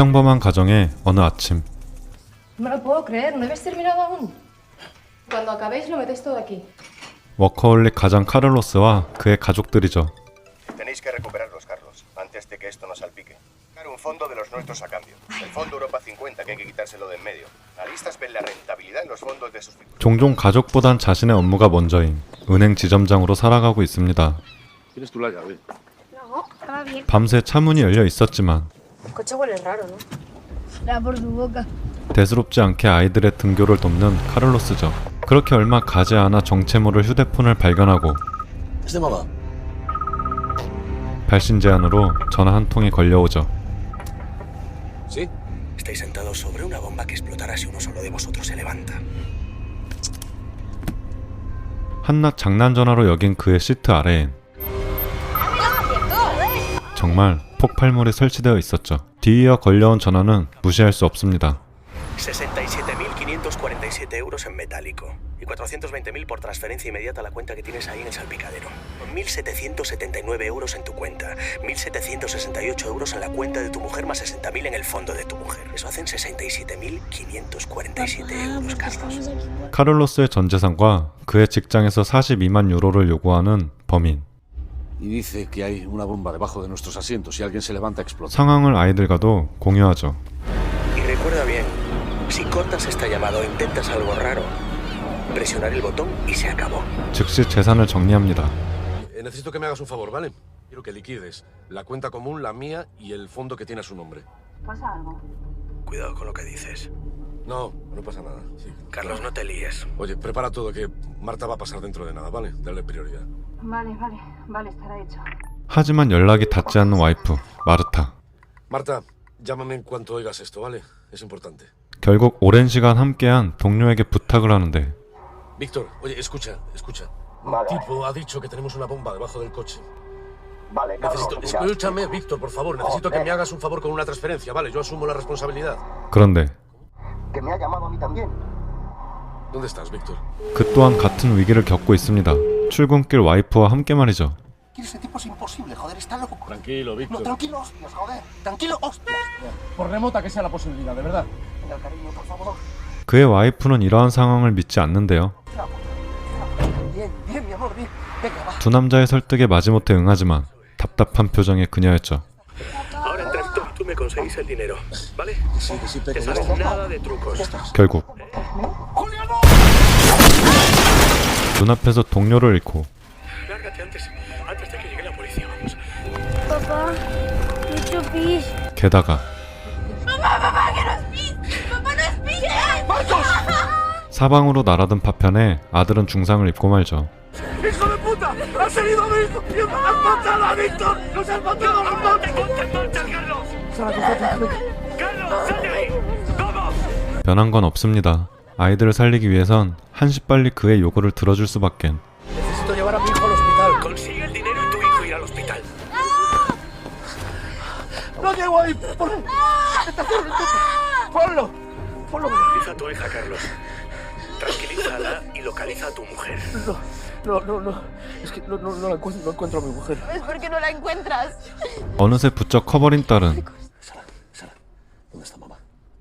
평범한 가정의 어느 아침. 워커홀릭 가장 카를로스와 그의 가족들이죠. Tenéis que recuperarlos, Carlos, antes de que esto nos salpique. Dar un fondo de los nuestros a cambio. El fondo Europa 50, que hay que quitárselo de en medio. Analistas ven la rentabilidad en los fondos de sus figuras. 종종 가족보단 자신의 업무가 먼저인 은행 지점장으로 살아가고 있습니다. 밤새 차문이 열려 있었지만 Tu boca. 대수롭지 않게 아이들의 등교를 돕는 카를로스죠. 그렇게 얼마 가지 않아 정체 모를 휴대폰을 발견하고 mamá. 발신 제안으로 전화 한 통이 걸려오죠. ¿Sí? Estáis sentados sobre una bomba que explotará si uno solo de vosotros se levanta. 한낱 장난 전화로 여긴 그의 시트 아래엔 정말 폭발물이 설치되어 있었죠. 뒤이어 걸려온 전화는 무시할 수 없습니다. 67.547 euros en metálico y 420.000 por transferencia inmediata a la cuenta que tienes ahí en el salpicadero. 1.779 euros en tu cuenta, 1.768 euros en la cuenta de tu mujer más 60.000 en el fondo de tu mujer. Eso hacen 67.547 euros, Carlos. 카를로스의 전 재산과 그의 직장에서 42만 유로를 요구하는 범인. Y dice que hay una bomba debajo de nuestros asientos. Si alguien se levanta, explota. 상황을 아이들과도 공유하죠. Y recuerda bien, si cortas esta llamada o intentas algo raro, presionar el botón y se acabó. 즉시 재산을 정리합니다. Eh, necesito que me hagas un favor, ¿vale? Quiero que liquides la cuenta común, la mía y el fondo que tiene a su nombre. ¿Pasa algo? Cuidado con lo que dices. No, no pasa nada. Sí. Carlos, no te líes. Oye, prepara todo, que Marta va a pasar dentro de nada, ¿vale? Dale prioridad. Vale, vale, vale, estará hecho. 하지만 연락이 닿지 않는 와이프 마르타. Marta, llámame en cuanto oigas esto, ¿vale? Es importante. 결국 오랜 시간 함께한 동료에게 부탁을 하는데 Víctor, oye, escucha, escucha. Un Vale. tipo ha dicho que tenemos una bomba debajo del coche. Vale, Necesito, escúchame, Víctor, por favor. Necesito que me hagas un favor con una transferencia, ¿vale? Yo asumo la responsabilidad. 그런데 Que me ha llamado a mí también. ¿Dónde estás, Víctor? 그 또한 같은 위기를 겪고 있습니다. 출근길 와이프와 함께 말이죠. Ese tipo es imposible, joder, está loco. Tranquilo, Víctor. tranquilo, hostias, joder. Tranquilo, hostias. Por remota que sea la posibilidad, de verdad. Venga, cariño, por favor. 그의 와이프는 이러한 상황을 믿지 않는데요. Bien, bien, mi amor, bien. Venga, va. 두 남자의 설득에 마지못해 응하지만 답답한 표정의 그녀였죠. Ahora entre Víctor y tú me conseguís el dinero, ¿vale? Sí, que sí, pero Te sabes nada de trucos. 결국 눈앞에서 동료를 잃고. 게다가 사방으로 날아든 파편에 아들은 중상을 입고 말죠. 변한 건 없습니다. 아이들을 살리기 위해선 한시빨리 그의 요구를 들어줄 수밖엔 Necesito llevar a mi hijo al hospital. Consigue el dinero y tu hijo irá al hospital. ¡No llego ahí! ¡Por... ¡Ponlo! ¡Ponlo! Tranquiliza a tu hija, Carlos. Tranquilízala y localiza a tu mujer. No, no, no. Es que no, no, no la encuentro, no encuentro a mi mujer. Es porque no la encuentras. 어느새 부쩍 커버린 딸은.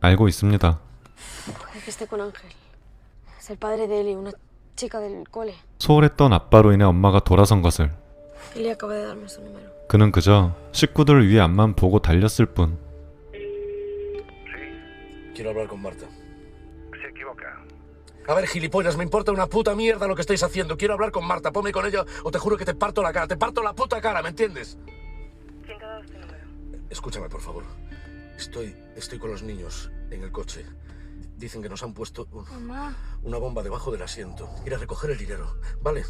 알고 있습니다. Puede que esté con Ángel. Es el padre de Eli, una chica del cole. 소홀했던 아빠로 인해 엄마가 돌아선 것을 Eli acaba de darme su número. 그는 그저 식구들을 위해 앞만 보고 달렸을 뿐 Quiero hablar con Marta. Se equivoca. A ver, gilipollas, me importa una puta mierda lo que estáis haciendo. Quiero hablar con Marta. Ponme con ella o te juro que te parto la cara. Te parto la puta cara, ¿me entiendes? ¿Quién te ha dado este número? Escúchame, por favor. Estoy, estoy con los niños en el coche. Dicen que nos han puesto un- Mamá. una bomba debajo del asiento. Ir a recoger el dinero, ¿vale?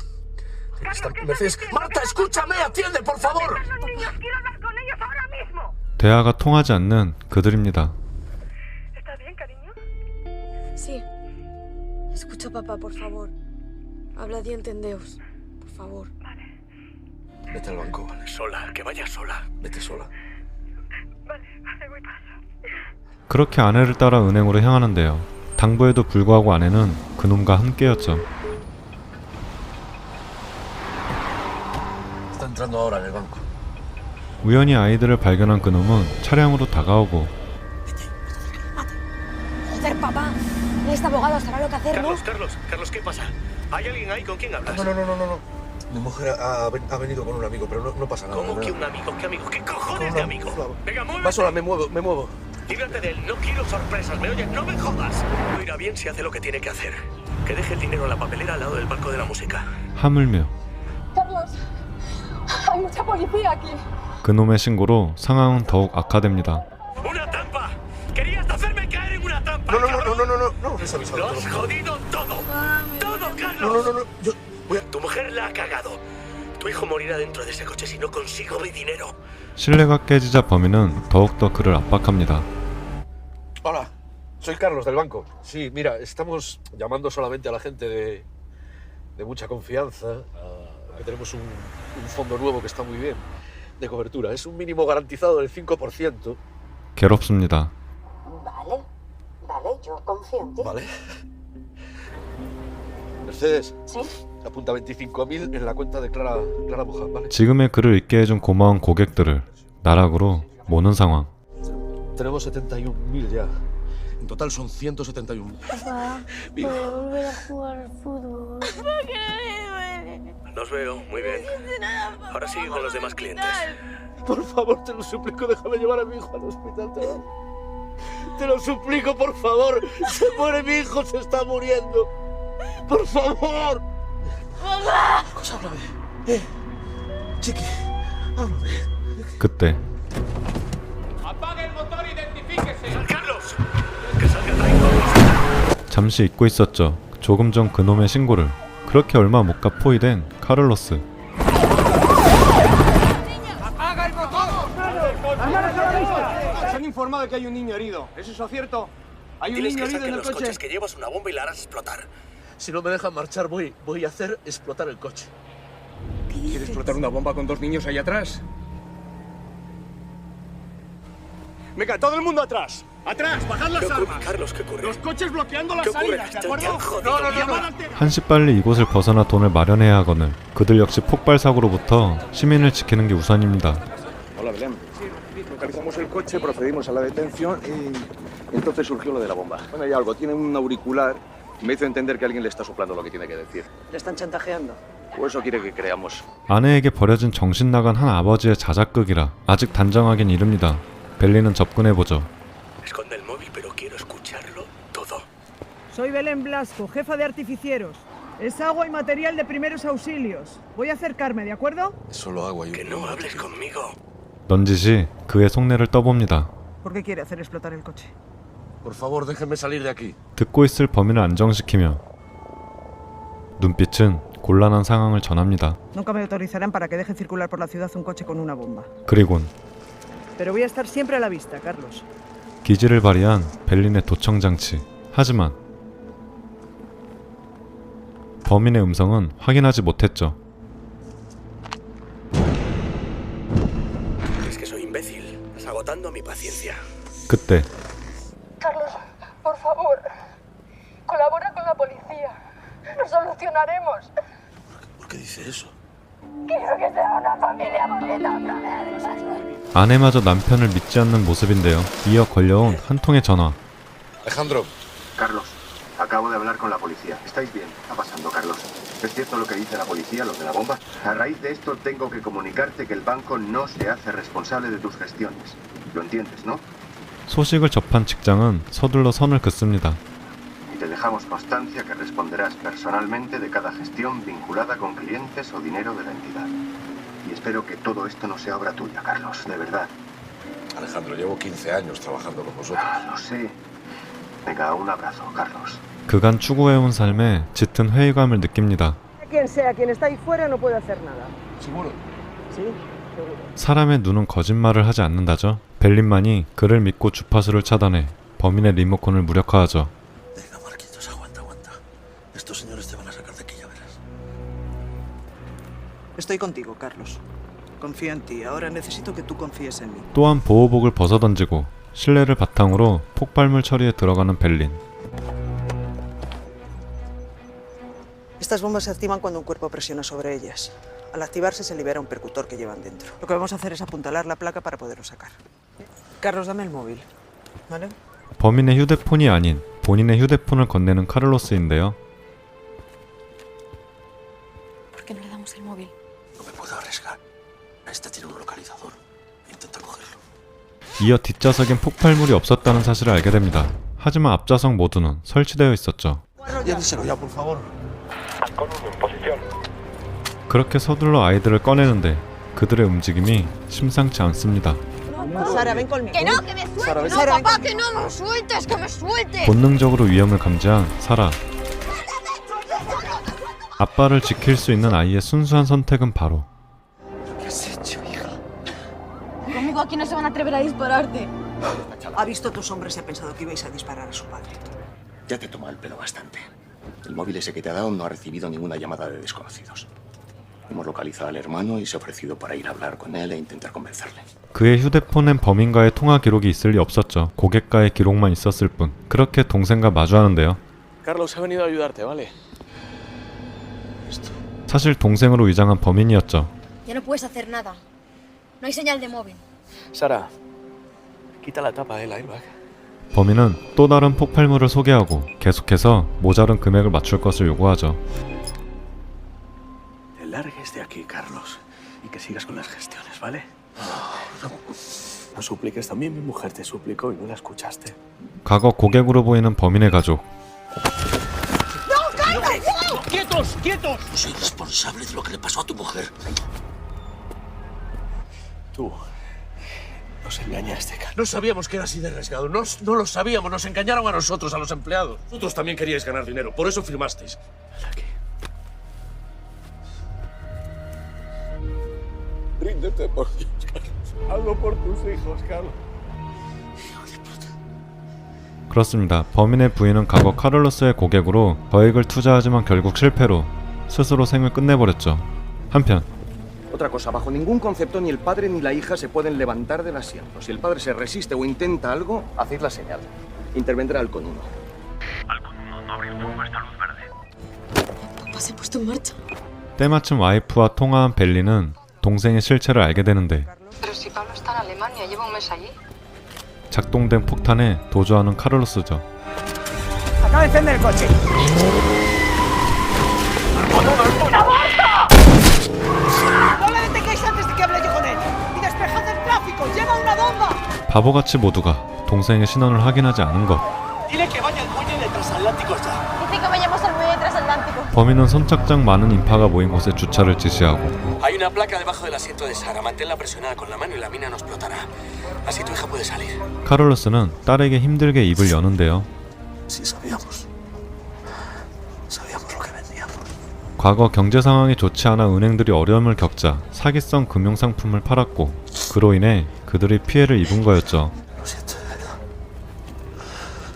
Está- Mercedes, Marta, escúchame, atiende, por favor. 대화가 통하지 않는 그들입니다. Sí. Escucha, papá, por favor. Habla y entendeos. Por favor. Vete al banco, ¿vale? Sola, que vaya sola. Vete sola. 그렇게 아내를 따라 은행으로 향하는데요. 당부에도 불구하고 아내는 그놈과 함께였죠. 우연히 아이들을 발견한 그놈은 차량으로 다가오고 Mi mujer ha, ha venido con un amigo, pero no, no pasa nada. ¿Cómo que un amigo? ¿Qué amigo? ¿Qué cojones de amigo? Venga, muévete. Va sola, me muevo, me muevo. Líbrate de él, no quiero sorpresas, ¿me oyes? ¡No me jodas! No irá bien si hace lo que tiene que hacer. Que deje el dinero en la papelera al lado del banco de la música. 하물며 Carlos, hay mucha policía aquí. 그놈의 신고로 상황은 더욱 악화됩니다. ¡Una trampa! ¡Querías hacerme caer en una trampa! No, no, no, no, no, no, no, no, avisado. ¡Lo has jodido todo! ¡Todo, Carlos! No, no, no, no, yo voy a... Tu mujer la ha cagado. Tu hijo morirá dentro de ese coche si no consigo mi dinero. 신뢰가 깨지자 범인은 더욱더 그를 압박합니다. Hola, soy Carlos del banco. Sí, mira, estamos llamando solamente a la gente de, de mucha confianza, a- que tenemos un, un fondo nuevo que está muy bien de cobertura. Es un mínimo garantizado del 5%. 괴롭습니다. Vale, vale, yo confío en ti. ¿Vale? Mercedes, ¿Sí? apunta 25.000 en la cuenta de Clara, Clara Mojan, ¿vale? 지금의 그를 있게 해준 고마운 고객들을 나락으로 모는 상황. Tenemos 71.000 ya. En total son 171. Papá, Mira. voy a volver a jugar al fútbol. Los veo, muy bien. Ahora sigue con los demás clientes. Por favor, te lo suplico, déjame llevar a mi hijo al hospital. Te lo, te lo suplico, por favor. Se muere mi hijo, se está muriendo. Por favor. ¡Mamá! Cosa, háblame. Eh, chiqui, háblame 그때 ¡Carlos! ¡Que salga de ahí! 잠시 잊고 있었죠. 조금 전 그놈의 신고를. 그렇게 얼마 못 가 포위된 카를로스. Se han informado de que hay un niño herido. ¿Es eso cierto? Hay un Diles niño que herido en saquen el los coche. coches, que llevas una bomba y la harás explotar. Si no me dejan marchar, voy, voy a hacer explotar el coche. ¿Quiere explotar una bomba con dos niños ahí atrás? Venga, todo el mundo atrás. ¡Atrás! ¡Bajad las ¿Qué ocurre, armas! Carlos? ¿Qué ocurre? Los coches bloqueando las salidas, ¿de acuerdo? no, no, no. no. 한시 빨리 이곳을 벗어나 돈을 마련해야 하거늘 그들 역시 폭발 사고로부터 시민을 지키는 게 우선입니다. Hola, Belén. Localizamos el coche, procedimos a la detención y entonces surgió lo de la bomba. Bueno, hay algo, tiene un auricular me hizo entender que alguien le está soplando lo que tiene que decir. ¿Le están chantajeando? 아내에게 버려진 정신 나간 한 아버지의 자작극이라 아직 단정하긴 이릅니다. 벨리는 접근해 보죠. Escucharlo todo. Soy Belén Blasco, jefa de artificieros. Es agua y material de primeros auxilios. Voy a acercarme, ¿de acuerdo? Solo agua y Que no hables conmigo. 넌지시 그의 속내를 떠봅니다. ¿Por qué quiere hacer explotar el coche? Por favor, déjenme salir de aquí. 듣고 있을 범인을 안정시키며 눈빛은 곤란한 상황을 전합니다. Nunca me autorizarán para que deje circular por la ciudad un coche con una bomba. 그리곤 Pero voy a estar siempre a la vista, Carlos. 기지를 발휘한 벨린의 도청 장치. 하지만 범인의 음성은 확인하지 못했죠. Es que soy imbécil. Estás agotando mi paciencia. 그때 Carlos, por favor, colabora con la policía. Lo solucionaremos. ¿Por qué dice eso? Quiero que sea una familia bonita otra vez. 아내마저 남편을 믿지 않는 모습인데요. 이어 걸려온 한 통의 전화. Alejandro, Carlos, acabo de hablar con la policía. ¿Estáis bien? ¿Qué está pasando, Carlos? ¿Es cierto lo que dice la policía, lo de la bomba? A raíz de esto tengo que comunicarte que el banco no se hace responsable de tus gestiones. Lo entiendes, ¿no? 소식을 접한 직장은 서둘러 선을 긋습니다. Y te dejamos constancia que responderás personalmente de cada gestión vinculada con clientes o dinero de la entidad. Espero que todo esto no sea obra tuya, Carlos, de verdad. Alejandro, llevo 15 años trabajando con vosotros. Ah, lo sé. Venga, un abrazo, Carlos. 그간 추구해온 삶에 짙은 회의감을 느낍니다. Quien sea, quien está ahí fuera no puede hacer nada. ¿Seguro? Sí, seguro. 사람의 눈은 거짓말을 하지 않는다죠. 벨린만이 그를 믿고 주파수를 차단해 범인의 리모컨을 무력화하죠. Venga, Marquitos, aguanta, aguanta. Estos señores Estoy contigo, Carlos. Confío en ti. Ahora necesito que tú confíes en mí. 또한 보호복을 벗어던지고 신뢰를 바탕으로 폭발물 처리에 들어가는 벨린. Estas bombas se activan cuando un cuerpo presiona sobre ellas. Al activarse se libera un percutor que llevan dentro. Lo que vamos a hacer es apuntalar la placa para poderlo sacar. Carlos, dame el móvil. ¿Vale? 범인의 휴대폰이 아닌 본인의 휴대폰을 건네는 카를로스인데요. ¿Por qué no le damos el móvil? No me puedo arriesgar. Este tiene un localizador. Intenta cogerlo. 이어 뒷좌석엔 폭발물이 없었다는 사실을 알게 됩니다. 하지만 앞좌석 모두는 설치되어 있었죠. 그렇게 서둘러 아이들을 꺼내는데 그들의 움직임이 심상치 않습니다. 본능적으로 위험을 감지한 사라. 아빠를 지킬 수 있는 아이의 순수한 선택은 바로 Conmigo aquí no se van a atrever a dispararte. Ha visto a tus hombres y ha pensado que ibais a disparar a su padre. Ya te toma el pelo bastante. El móvil ese que te ha dado no ha recibido ninguna llamada de desconocidos. Hemos localizado al hermano y se ha ofrecido para ir a hablar con él e intentar convencerle. 그의 휴대폰엔 범인과의 통화 기록이 있을 리 없었죠. 고객과의 기록만 있었을 뿐. 그렇게 동생과 마주하는데요. Carlos ha venido a ayudarte, ¿vale? 사실 동생으로 위장한 범인이었죠. Ya no puedes hacer nada. No hay señal de móvil. Sara, quita la tapa del airbag. 범인은 또 다른 폭발물을 소개하고 계속해서 모자른 금액을 맞출 것을 요구하죠. Te largues de aquí, Carlos, y que sigas con las gestiones, ¿vale? No supliques, también mi mujer te suplicó y no la escuchaste. 과거 고객으로 보이는 범인의 가족. ¡Quietos! ¡Quietos! Soy responsable de lo que le pasó a tu mujer. Tú nos engañaste, Carlos. No sabíamos que era así de arriesgado. No, no lo sabíamos. Nos engañaron a nosotros, a los empleados. Vosotros también queríais ganar dinero. Por eso firmasteis. Aquí. Ríndete por Dios, Carlos. Hazlo por tus hijos, Carlos. 그렇습니다. 범인의 부인은 과거 카를로스의 고객으로 거액을 투자하지만 결국 실패로 스스로 생을 끝내버렸죠. 한편 Otra cosa, bajo ningún concepto ni el padre ni la hija se pueden levantar del asiento. Si el padre se resiste o intenta algo, haced la señal. Intervendrá el con uno. Papá se ha puesto en marcha. 때마침 와이프와 통화한 벨리는 동생의 실체를 알게 되는데 Pero si Pablo está en Alemania, lleva un mes allí. 작동된 폭탄에 도주하는 카를로스죠. 바보같이 모두가 동생의 신원을 확인하지 않은 것. 범인은 선착장 많은 인파가 모인 곳에 주차를 지시하고 Hay una placa debajo del asiento de Sara. Manténla presionada con la mano y la mina no explotará. Así tu hija puede salir. 카를로스는 딸에게 힘들게 입을 여는데요. Sí, sabíamos. Sabíamos lo que vendíamos. 과거 경제 상황이 좋지 않아 은행들이 어려움을 겪자 사기성 금융 상품을 팔았고 그로 인해 그들이 피해를 입은 거였죠. Lo siento, de verdad.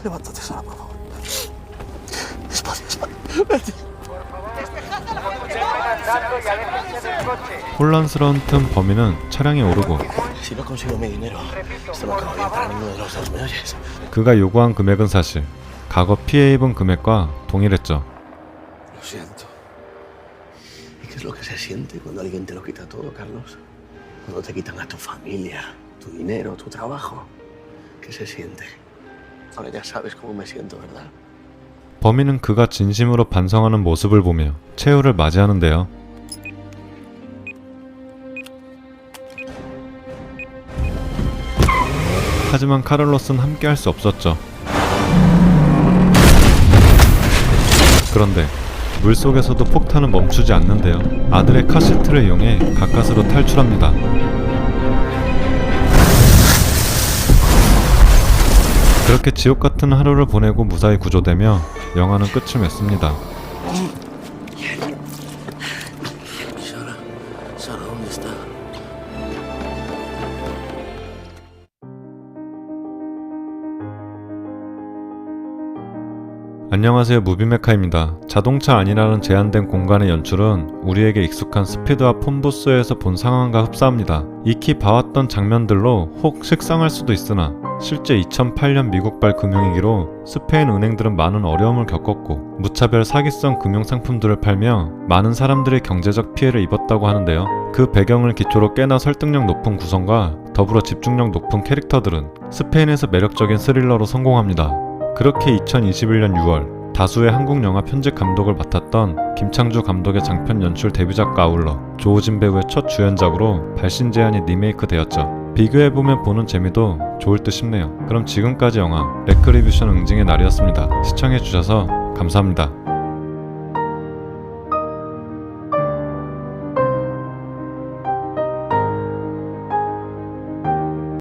Levántate, Sara, por favor. Despacio, despacio. 혼란스러운 틈 범인은 차량에 오르고. 그가 요구한 금액은 사실 과거 피해 입은 금액과 동일했죠. 범인은 그가 진심으로 반성하는 모습을 보며 최후를 맞이하는데요. 하지만 카를로스는 함께할 수 없었죠. 그런데 물속에서도 폭탄은 멈추지 않는데요. 아들의 카시트를 이용해 가까스로 탈출합니다. 그렇게 지옥 같은 하루를 보내고 무사히 구조되며 영화는 끝을 맺습니다. 안녕하세요 무비메카입니다. 자동차 아니라는 제한된 공간의 연출은 우리에게 익숙한 스피드와 폰부스에서 본 상황과 흡사합니다. 익히 봐왔던 장면들로 혹 식상할 수도 있으나 실제 2008년 미국발 금융위기로 스페인 은행들은 많은 어려움을 겪었고 무차별 사기성 금융 상품들을 팔며 많은 사람들이 경제적 피해를 입었다고 하는데요. 그 배경을 기초로 꽤나 설득력 높은 구성과 더불어 집중력 높은 캐릭터들은 스페인에서 매력적인 스릴러로 성공합니다. 그렇게 2021년 6월 다수의 한국 영화 편집 감독을 맡았던 김창주 감독의 장편 연출 데뷔작과 아울러 조우진 배우의 첫 주연작으로 발신 제한이 리메이크 되었죠. 비교해보면 보는 재미도 좋을 듯 싶네요. 그럼 지금까지 영화 레크리뷰션 응징의 날이었습니다. 시청해주셔서 감사합니다.